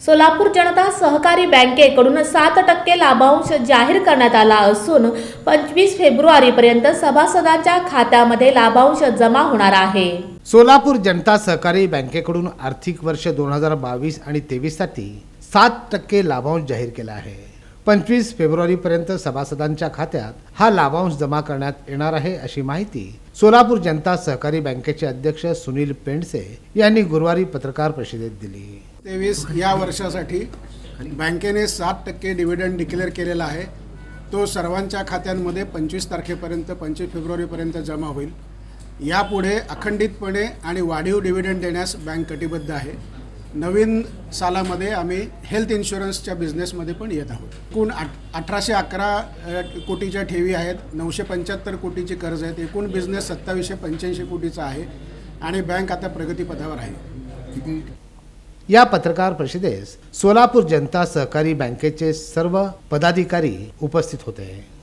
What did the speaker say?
सोलापूर जनता सहकारी बँकेकडून सात टक्के लाभांश जाहीर करण्यात आला असून पंचवीस फेब्रुवारीपर्यंत सभासदांच्या खात्यामध्ये लाभांश जमा होणार आहे. सोलापूर जनता सहकारी बँकेकडून आर्थिक वर्ष दोन हजार बावीस आणि तेवीससाठी सात टक्के लाभांश जाहीर केला आहे. पंचवीस फेब्रुवारीपर्यंत सभासदांच्या खात्यात हा लाभांश जमा करण्यात येणार आहे अशी माहिती सोलापूर जनता सहकारी बँकेचे अध्यक्ष सुनील पेंडसे यांनी गुरुवारी पत्रकार परिषदेत दिली. तेवीस या वर्षासाठी बँकेने सात टक्के डिव्हिडंड डिक्लेअर केलेला आहे. तो सर्वांच्या खात्यांमध्ये पंचवीस तारखेपर्यंत पंचवीस फेब्रुवारीपर्यंत जमा होईल. यापुढे अखंडितपणे आणि वाढीव डिव्हिडंड देण्यास बँक कटिबद्ध आहे. नवीन सालामध्ये आम्ही हेल्थ इन्शुरन्सच्या बिझनेसमध्ये पण येत आहोत. एकूण आठ अठराशे अकरा कोटीच्या ठेवी आहेत नऊशे पंच्याहत्तर कोटीची कर्ज आहेत एकूण बिझनेस सत्तावीसशे पंच्याऐंशी कोटीचा आहे आणि बँक आता प्रगतीपथावर आहे. या पत्रकार परिषदेस सोलापूर जनता सहकारी बँकेचे सर्व पदाधिकारी उपस्थित होते.